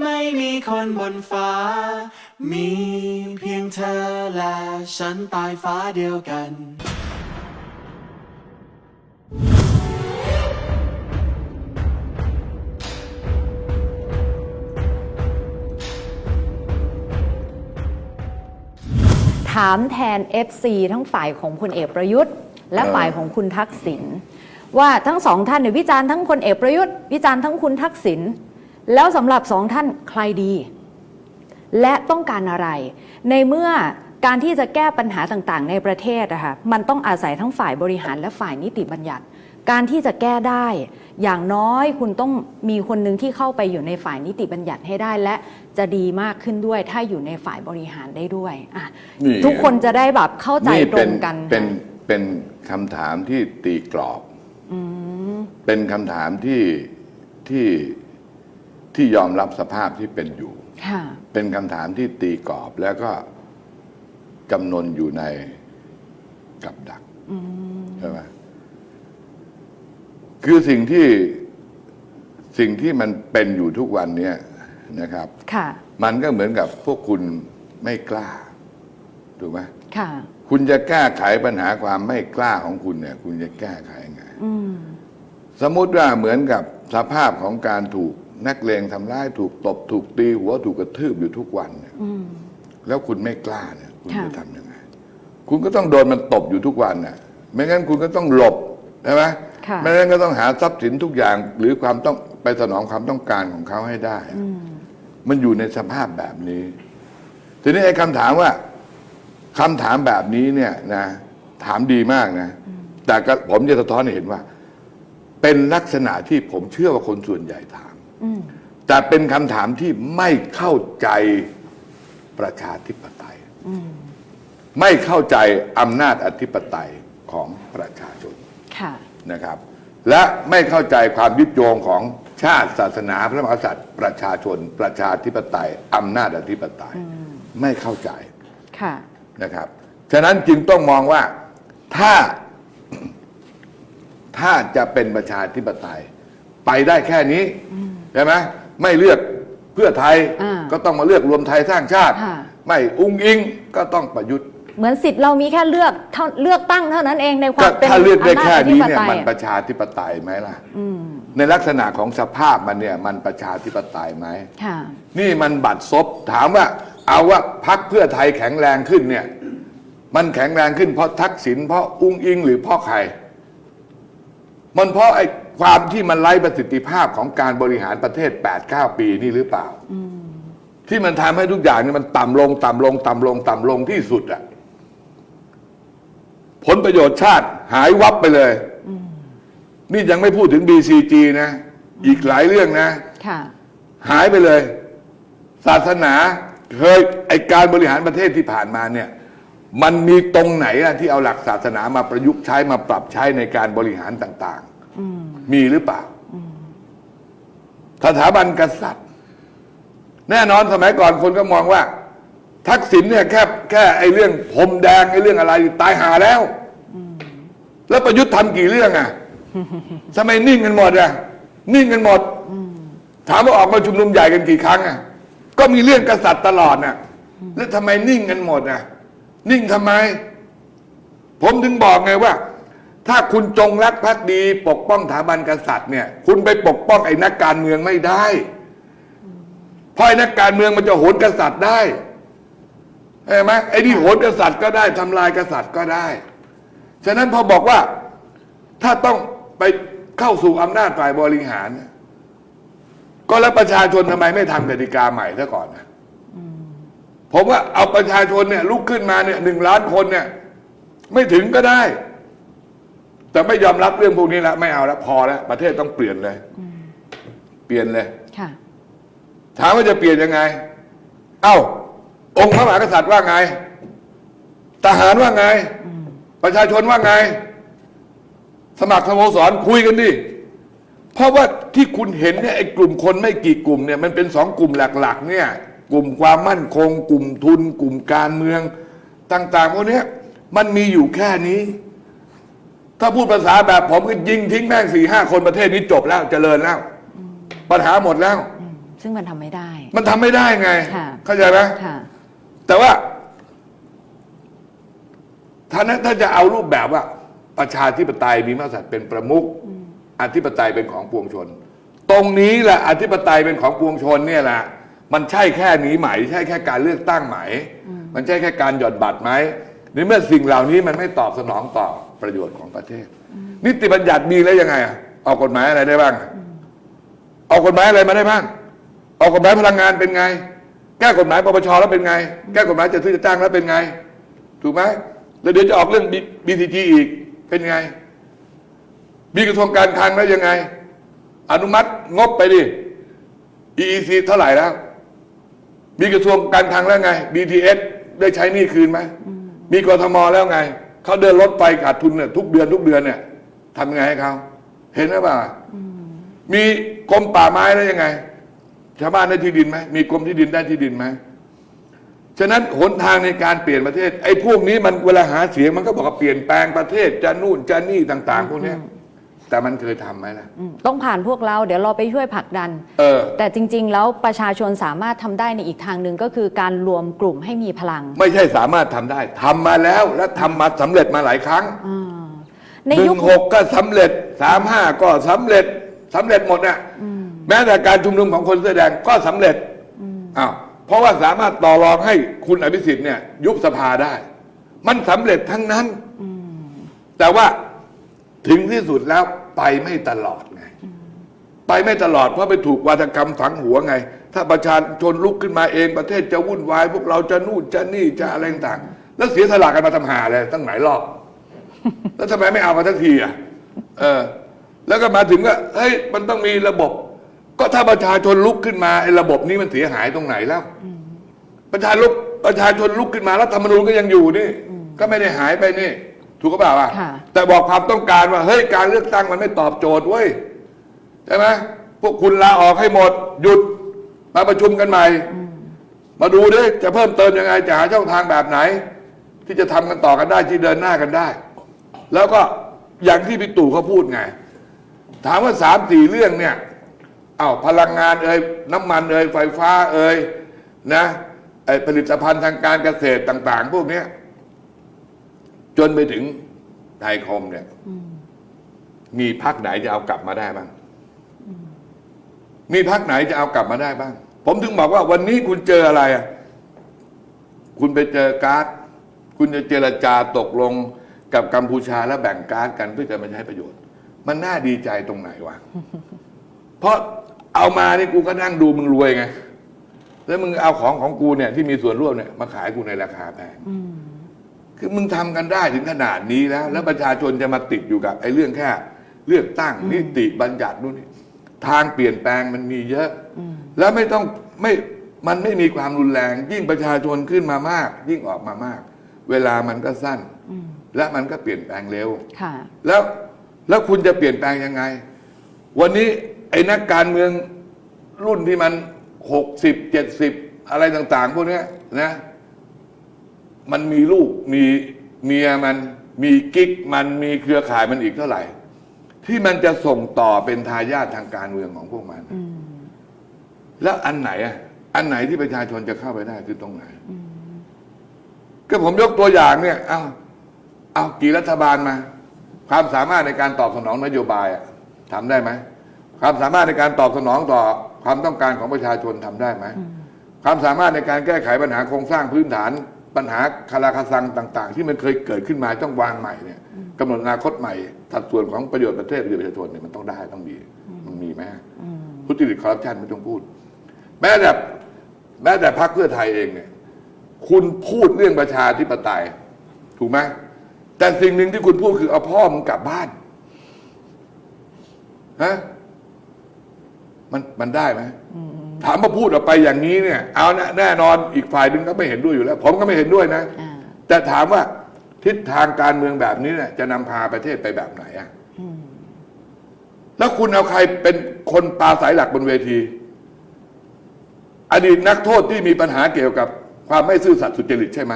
ไม่มีคนบนฟ้า มีเพียงเธอและฉันใตายฟ้าเดียวกันถามแทน FC ทั้งฝ่ายของพลเอกประยุทธ์ และเออฝ่ายของคุณทักษิณว่าทั้งสองท่านเนี่ยวิจารณ์ทั้งพลเอกประยุทธ์ วิจารณ์ทั้งคุณทักษิณ แล้วสำหรับสองท่านใครดี และต้องการอะไร ในเมื่อการที่จะแก้ปัญหาต่างๆ ในประเทศอะค่ะมันต้องอาศัยทั้งฝ่ายบริหารและฝ่ายนิติบัญญัติ การที่จะแก้ได้ อย่างน้อยคุณต้องมีคนหนึ่งที่เข้าไปอยู่ในฝ่ายนิติบัญญัติให้ได้และจะดีมากขึ้นด้วย ถ้าอยู่ในฝ่ายบริหารได้ด้วยอะนี่ ทุกคนจะได้แบบเข้าใจตรเป็นงกันเป็น เป็นคำถามที่ตีกรอบเป็นคำถามที่ที่ ที่ยอมรับสภาพที่เป็นอยู่ ค่ะ เป็นคำถามที่ตีกรอบแล้วก็จำนนอยู่ในกับดักใช่ไหมคือสิ่งที่สิ่งที่มันเป็นอยู่ทุกวันเนี้ยนะครับ ค่ะ มันก็เหมือนกับพวกคุณไม่กล้าถูกไหมค่ะ คุณจะแก้ไขปัญหาความไม่กล้าของคุณเนี่ย คุณจะแก้ไขยังไง อืม สมมุติว่าเหมือนกับสภาพของการถูก นักเลงทำร้ายถูกตบถูกตีหัวถูกกระทืบอยู่ทุกวันเนี่ยอืม แล้วคุณไม่กล้าเนี่ยคุณค่ะ จะทำยังไง คุณก็ต้องโดนมันตบอยู่ทุกวันน่ะ ไม่งั้นคุณก็ต้องหลบใช่ไหมค่ะ ไม่งั้นก็ต้องหาทรัพย์สินทุกอย่าง หรือความต้องไปสนองความต้องการของเขาให้ได้ อืม มันอยู่ในสภาพแบบนี้ ทีนี้ไอ้คำถามว่าคำถามแบบนี้เนี่ยนะ ถามดีมากนะ แต่ก็ผมจะสะท้อนให้เห็นว่า เป็นลักษณะที่ผมเชื่อว่าคนส่วนใหญ่ถามอืม แต่เป็นคำถามที่ไม่เข้าใจประชาธิปไตยอืมไม่เข้าใจอำนาจอธิปไตยของประชาชนค่ะนะครับ และไม่เข้าใจความยึดโยงของชาติศาสนาพระมหากษัตริย์ ประชาชน ประชาธิปไตยอำนาจอธิปไตยไม่เข้าใจค่ะนะครับ ฉะนั้นจึงต้องมองว่าถ้าถ้าจะเป็นประชาธิปไตย ไปได้แค่นี้ ใช่ไหมไม่เลือกเพื่อไทยอ่าก็ต้องมาเลือกรวมไทยสร้างชาติ ค่ะ ไม่อุ้งอิงก็ต้องประยุทธ์เหมือนสิทธิ์เรามีแค่เลือกเท่าเลือกตั้งเท่านั้นเองในควาก็มเป็นถ้าเลือกได้แค่นี้เนี่ยอำาจอธิปไตมันอะประชาธิปไตยไหมล่ะ อืมในลักษณะของสภาพมันเนี่ยมันประชาธิปไตยไหม ค่ะ นี่มันบัตรซบถามว่าเอาว่าพักเพื่อไทยแข็งแรงขึ้นเนี่ย มันแข็งแรงขึ้นเพราะทักษิณเพราะอุ้งอิงหรือเพราะใคร มันเพราะไอ้ ความที่มันไร้ประสิทธิภาพของการบริหารประเทศ8ปดเปีนี่หรือเปล่า ที่มันทำให้ทุกอย่างเนี่ยมันต่ำลง ต่ำลง ต่ำลง ต่ำลงที่สุดอะผลประโยชน์ชาติหายวับไปเลย นี่ยังไม่พูดถึง BCG นะ อีกหลายเรื่องนะค่ะหายไปเลย ศาสนาเคยไอการบริหารประเทศที่ผ่านมาเนี่ยมันมีตรงไหนอะที่เอาหลักศาสนามาประยุกต์ใช้มาปรับใช้ในการบริหารต่างอื มๆมีหรือเปล่าสถาบันกษัตริย์ แน่นอนสมัยก่อนคนก็มองว่า ทักษิณเนี่ยแค่แค่ไอเรื่องพรมแดงไอเรื่องอะไรตายหาแล้วแล้วประยุทธ์ทำกี่เรื่องอะทำไมนิ่งกันหมดอะนิ่งกันหมดถามว่าออกมาชุมนุมใหญ่กันกี่ครั้งอะก็มีเรื่องกษัตริย์ตลอดน่ะ แล้วทำไมนิ่งกันหมดอะ นิ่งทำไม ผมถึงบอกไงว่า ถ้าคุณจงรักภักดี ปกป้องสถาบันกษัตริย์เนี่ย คุณไปปกป้องไอ้นักการเมืองไม่ได้เพราะไอ้นักการเมืองมันจะโหนกษัตริย์ได้เห็นไหมไอ้นี่โหนกษัตริย์ก็ได้ทำลายกษัตริย์ก็ได้ ฉะนั้นพอบอกว่าถ้าต้องไปเข้าสู่อำนาจฝ่ายบริหาร ก็แล้วประชาชนทำไมไม่ทำกติกาใหม่ซะก่อนนะผมว่าเอาประชาชนเนี่ยลุกขึ้นมาเนี่ยหนึ่งล้านคนเนี่ย ไม่ถึงก็ได้ แต่ไม่ยอมรับเรื่องพวกนี้แล้วไม่เอาแล้วพอแล้วประเทศต้องเปลี่ยนเลย เปลี่ยนเลย ค่ะ ถามว่าจะเปลี่ยนยังไง เอ้า องค์พระมหากษัตริย์ว่าไง ทหารว่าไง ประชาชนว่าไง สมัครสโมสรคุยกันดิเพราะว่าที่คุณเห็นเนี่ยไอ้กลุ่มคนไม่กี่กลุ่มเนี่ยมันเป็นสองกลุ่มหลัก ๆ เนี่ย กลุ่มความมั่นคง กลุ่มทุน กลุ่มการเมืองต่าง ๆ พวกเนี้ยมันมีอยู่แค่นี้ ถ้าพูดภาษาแบบผมก็ยิงทิ้งแม่งสี่ห้าคนประเทศนี้จบแล้วเจริญแล้ว ปัญหาหมดแล้วซึ่งมันทำไม่ได้ มันทำไม่ได้ไง ค่ะ เข้าใจไหมค่ะ แต่ว่าถ้านั้นถ้าจะเอารูปแบบว่า ประชาธิปไตยมีมหากษัตริย์เป็นประมุขอธิปไตยเป็นของปวงชน ตรงนี้แหละอธิปไตยเป็นของปวงชนเนี่ยแหละมันใช่แค่นี้ไหม ใช่แค่การเลือกตั้งไหม มันใช่แค่การหย่อนบัตรไหมในเมื่อสิ่งเหล่านี้มันไม่ตอบสนองต่อ ประโยชน์ของประเทศ นิติบัญญัติมีแล้วยังไงอะออกกฎหมายอะไรได้บ้างอะออกฎหมายอะไรมาได้บ้างออกกฎหมายพลังงานเป็นไง แก้กฎหมายปปชแล้วเป็นไง แก้กฎหมายจัดซื้อจัดจ้างแล้วเป็นไง ถูกไหมแล้วเดี๋ยวจะออกเรื่องบีทีจีอีกเป็นไง มีกระทรวงการคลังแล้วยังไง อนุมัติงบไปดิ EEC เท่าไหร่แล้ว มีกระทรวงการคลังแล้วไง BTS ได้ใช้หนี้คืนไหม มีกทมแล้วไง เขาเดินรถไฟขาดทุนเนี่ยทุกเดือนทุกเดือนเนี่ยทำยังไงให้เขาเห็นหรือเปล่ามีกรมป่าไม้ได้ยังไงชาวบ้านได้ที่ดินไหมมีกรมที่ดินได้ที่ดินไหมฉะนั้นหนทางในการเปลี่ยนประเทศ ไอ้พวกนี้มันเวลาหาเสียงมันก็บอกว่าเปลี่ยนแปลงประเทศจะนู่นจะนี่ต่าง ๆ พวกนี้ แต่มันเคยทำไหมล่ะ อืมต้องผ่านพวกเราเดี๋ยวเราไปช่วยผลักดัน เออ แต่จริง ๆ แล้วประชาชนสามารถทำได้ในอีกทางหนึ่งก็คือการรวมกลุ่มให้มีพลังไม่ใช่สามารถทำได้ทำมาแล้วและทำมาสำเร็จมาหลายครั้งอ่าในหนึ่ยุคงหกก็สำเร็จสามห้าก็สำเร็จสำเร็จหมดน่ะแม้แต่การชุมนุมของคนเสื้อแดงก็สำเร็จอ้าวเพราะว่าสามารถต่อรองให้คุณอภิสิทธิ์เนี่ย ยุบสภาได้ มันสำเร็จทั้งนั้นแต่ว่าถึงที่สุดแล้ว ไปไม่ตลอดไง ไปไม่ตลอดเพราะไปถูกวาทกรรมฝังหัวไง ถ้าประชาชนลุกขึ้นมาเองประเทศจะวุ่นวาย พวกเราจะนู่นจะนี่จะอะไรต่างๆแล้วเสียสละกันมาทำหาเลยตั้งหลายรอบ แล้วทำไมไม่เอามาทักทีอะเออ แล้วก็มาถึงก็เฮ้ยมันต้องมีระบบ ก็ถ้าประชาชนลุกขึ้นมาไอ้ระบบนี้มันเสียหายตรงไหนแล้ว ประชาลุกประชาชนลุกขึ้นมาแล้วธรรมนูญก็ยังอยู่นี่ ก็ไม่ได้หายไปนี่ ถูกก็เปล่าวะค่ะ แต่บอกความต้องการว่าเฮ้ยการเลือกตั้งมันไม่ตอบโจทย์เว้ยใช่ไหมพวกคุณลาออกให้หมด หยุดมาประชุมกันใหม่ มาดูดิจะเพิ่มเติมยังไงจะหาช่องทางแบบไหน ที่จะทำกันต่อกันได้ที่เดินหน้ากันได้ แล้วก็อย่างที่พี่ตู่เขาพูดไง ถามว่าสามสี่เรื่องเนี่ยเอาวพลังงานเอ่ยน้ำมันเอ่ยไฟฟ้าเอ่ยนะไอผลิตภัณฑ์ทางการเกษตรต่าง ๆ พวกเนี้ย จนไปถึงไทยคมเนี่ยมีพักไหนจะเอากลับมาได้บ้างมีพักไหนจะเอากลับมาได้บ้าง ผมถึงบอกว่าวันนี้คุณเจออะไรอะ คุณไปเจอการ์ด คุณจะเจรจาตกลงกับกัมพูชาแล้วแบ่งการ์ดกันเพื่อจะมาใช้ประโยชน์ มันน่าดีใจตรงไหนวะ เพราะเอามานี่กูก็นั่งดูมึงรวยไง แล้วมึงเอาของของกูเนี่ยที่มีส่วนร่วมเนี่ยมาขายกูในราคาแพง คือมึงทำกันได้ถึงขนาดนี้แล้ว แล้วประชาชนจะมาติดอยู่กับไอ้เรื่องแค่ เลือกตั้งนิติบัญญัตินู่นนี่ทางเปลี่ยนแปลงมันมีเยอะ แล้วไม่ต้องไม่มันไม่มีความรุนแรง ยิ่งประชาชนขึ้นมามาก ยิ่งออกมามาก เวลามันก็สั้น และมันก็เปลี่ยนแปลงเร็วค่ะแล้วแล้วคุณจะเปลี่ยนแปลงยังไง วันนี้ไอ้นักการเมืองรุ่นที่มันหกสิบเจ็ดสิบอะไรต่าง ๆ พวกเนี้ยนะ มันมีลูกมีเมียมันมีกิ๊กมันมีเครือข่ายมันอีกเท่าไหร่ ที่มันจะส่งต่อเป็นทายาททางการเมืองของพวกมัน แล้วอันไหนอะอันไหนที่ประชาชนจะเข้าไปได้คือตรงไหนก็ผมยกตัวอย่างเนี่ย เอาเอากี่รัฐบาลมา ความสามารถในการตอบสนองนโยบายอะทำได้ไหมความสามารถในการตอบสนองต่อความต้องการของประชาชนทำได้ไหมความสามารถในการแก้ไขปัญหาโครงสร้างพื้นฐาน ปัญหาคาราคาซังต่าง ๆ ที่มันเคยเกิดขึ้นมาต้องวางใหม่เนี่ยกำหนดอนาคตใหม่สัดส่วนของประโยชน์ประเทศประโยชน์ประชาชนเนี่ยมันต้องได้ต้องมีมันมีไหมทุจริตคอร์รัปชันไม่ต้องพูด แม้แต่แม้แต่พรรคเพื่อไทยเองเนี่ย คุณพูดเรื่องประชาธิปไตย ถูกไหมแต่สิ่งหนึ่งที่คุณพูดคือเอาพ่อมึงกลับบ้านฮะมันมันได้ไหม ถามมาพูดออกไปอย่างนี้เนี่ย เอานะแน่นอนอีกฝ่ายหนึ่งก็ไม่เห็นด้วยอยู่แล้ว ผมก็ไม่เห็นด้วยนะ อ่าแต่ถามว่าทิศทางการเมืองแบบนี้เนี่ยจะนำพาประเทศไปแบบไหนอะแล้วคุณเอาใครเป็นคนปลาสายหลักบนเวที อดีตนักโทษที่มีปัญหาเกี่ยวกับความไม่ซื่อสัตย์สุจริตใช่ไหม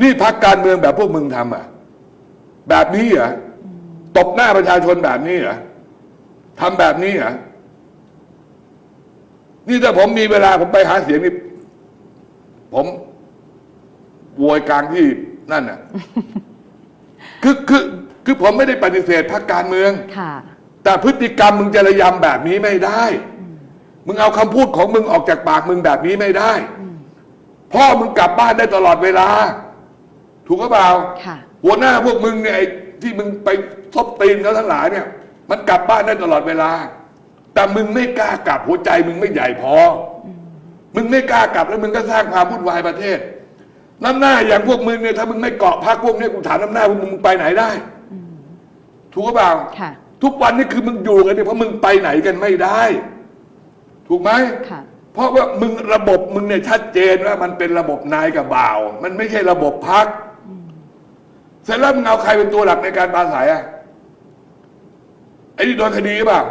นี่พักการเมืองแบบพวกมึงทำอะ แบบนี้เหรอตบหน้าประชาชนแบบนี้เหรอทำแบบนี้เหรอ นี่ถ้าผมมีเวลาผมไปหาเสียงนี่ผมโวยกลางที่นั่นน่ะ คือคือคือผมไม่ได้ปฏิเสธพรรคการเมือง ค่ะ แต่พฤติกรรมมึงจะระยำแบบนี้ไม่ได้ มึงเอาคำพูดของมึงออกจากปากมึงแบบนี้ไม่ได้ พ่อมึงกลับบ้านได้ตลอดเวลา ถูกหรือเปล่า ค่ะ หัวหน้าพวกมึงเนี่ยไอ้ที่มึงไปทบตีนเขาทั้งหลายเนี่ย มันกลับบ้านได้ตลอดเวลา แต่มึงไม่กล้ากลับหัวใจมึงไม่ใหญ่พออมึงไม่กล้ากลับแล้วมึงก็สร้างความวุ่นวายประเทศน้ำหน้าอย่างพวกมึงเนี่ยถ้ามึงไม่เกาะพักพวกเนี้กูถามน้ำหน้าพวกมึงมึงไปไหนได้ถูกหรือเปล่าค่ะทุกวันนี้คือมึงอยู่กันเนี่ยเพราะมึงไปไหนกันไม่ได้ ถูกไหมค่ะเพราะว่ามึงระบบมึงเนี่ยชัดเจนว่ามันเป็นระบบนายกับบ่าว มันไม่ใช่ระบบพักเสร็จแล้วมึงเอาใครเป็นตัวหลักในการปราศัยอะไอ้นี่โดนคดีหรือเปล่า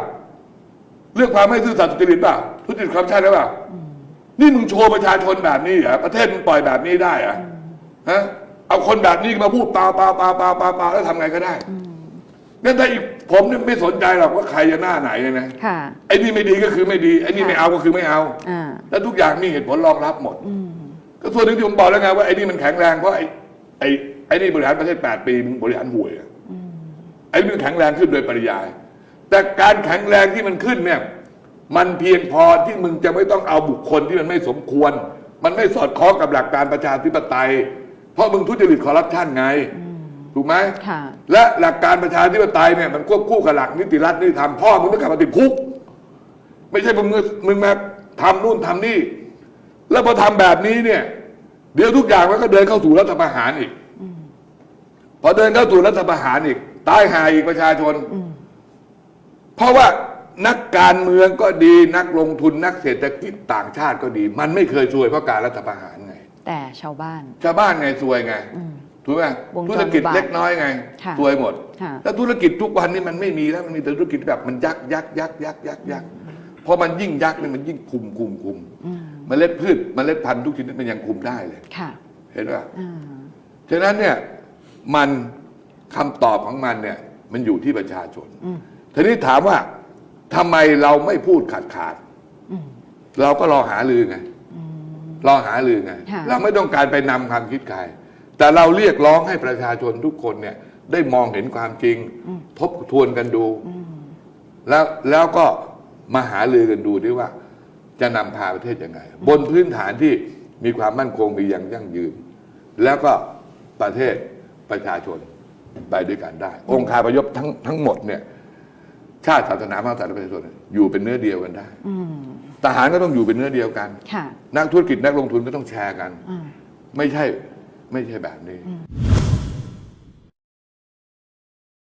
เรื่องความไม่ซื่อสัตย์สุจริตเปล่าทุจริตความชาติหรือเปล่านี่มึงโชว์ประชาชนแบบนี้เหรอประเทศมึงปล่อยแบบนี้ได้เหรอฮะเอาคนแบบนี้มาพูดเปล่าเปล่าเปล่าเปล่าเปล่าเปล่าแล้วทำไงก็ได้งั้นถ้าอีกผมเนี่ยไม่สนใจหรอกว่าใครจะหน้าไหนเลยนะค่ะไอ้นี่ไม่ดีก็คือไม่ดีไอ้นี่ค่ะไม่เอาก็คือไม่เอาอ่าแล้วทุกอย่างมีเหตุผลรองรับหมดก็ส่วนหนึ่งที่ผมบอกแล้วไงว่าไอ้นี่มันแข็งแรงเพราะไอ้ไอ้ไอ้นี่บริหารประเทศแปดปีมึงบริหารห่วยอะไอ้นี่มันแข็งแรงขึ้นโดยปริยาย แต่การแข็งแรงที่มันขึ้นเนี่ย มันเพียงพอที่มึงจะไม่ต้องเอาบุคคลที่มันไม่สมควร มันไม่สอดคล้องกับหลักการประชาธิปไตย เพราะมึงทุจริตคอร์รัปชันไง ถูกไหมค่ะ และหลักการประชาธิปไตยเนี่ยมันควบคู่กับหลักนิติรัฐนิติธรรมพ่อมึงต้องกลับมาติดคุก ไม่ใช่มึงมึงมาทำนู่นทำนี่ แล้วพอทำแบบนี้เนี่ย เดี๋ยวทุกอย่างมันก็เดินเข้าสู่รัฐประหารอีก พอเดินเข้าสู่รัฐประหารอีกตายหายอีกประชาชน เพราะว่านักการเมืองก็ดีนักลงทุนนักเศรษฐกิจต่างชาติก็ดี มันไม่เคยช่วยเพราะการรัฐประหารไง แต่ชาวบ้าน ชาวบ้านไงซวยไงถูกไหมวงจรธุรกิจอุบาทเล็กน้อยไงค่ะ ซวยหมด ค่ะ แล้วธุรกิจทุกวันนี้มันไม่มีแล้วมันมีแต่ธุรกิจแบบมันยักยักยักยักยักยักพอมันยิ่งยักเนี่ยมันยิ่งคุมคุมคุมเมล็ดพืชเมล็ดพันธุ์ทุกชนิดมันยังคุมได้เลย ค่ะเห็นป่ะอ่าฉะนั้นเนี่ยมันคำตอบของมันเนี่ยมันอยู่ที่ประชาชน ทีนี้ถามว่าทำไมเราไม่พูดขาดขาดๆเราก็รอหาลือไงรอหาลือไงค่ะเราไม่ต้องการไปนำความคิดใครแต่เราเรียกร้องให้ประชาชนทุกคนเนี่ย ได้มองเห็นความจริง ทบทวนกันดู แล้วแล้วก็มาหาลือกันดูด้วยว่า จะนำพาประเทศยังไง บนพื้นฐานที่มีความมั่นคงมีอย่างยั่งยืน แล้วก็ประเทศประชาชนไปด้วยกันได้ องค์คาพยพทั้งทั้งหมดเนี่ย ชาติศาสนาพระมหากษัตริย์และประชาชนเนี่ยอยู่เป็นเนื้อเดียวกันได้ทหารก็ต้องอยู่เป็นเนื้อเดียวกันค่ะนักธุรกิจนักลงทุนก็ต้องแชร์กันอ่าไม่ใช่ไม่ใช่แบบนี้อืม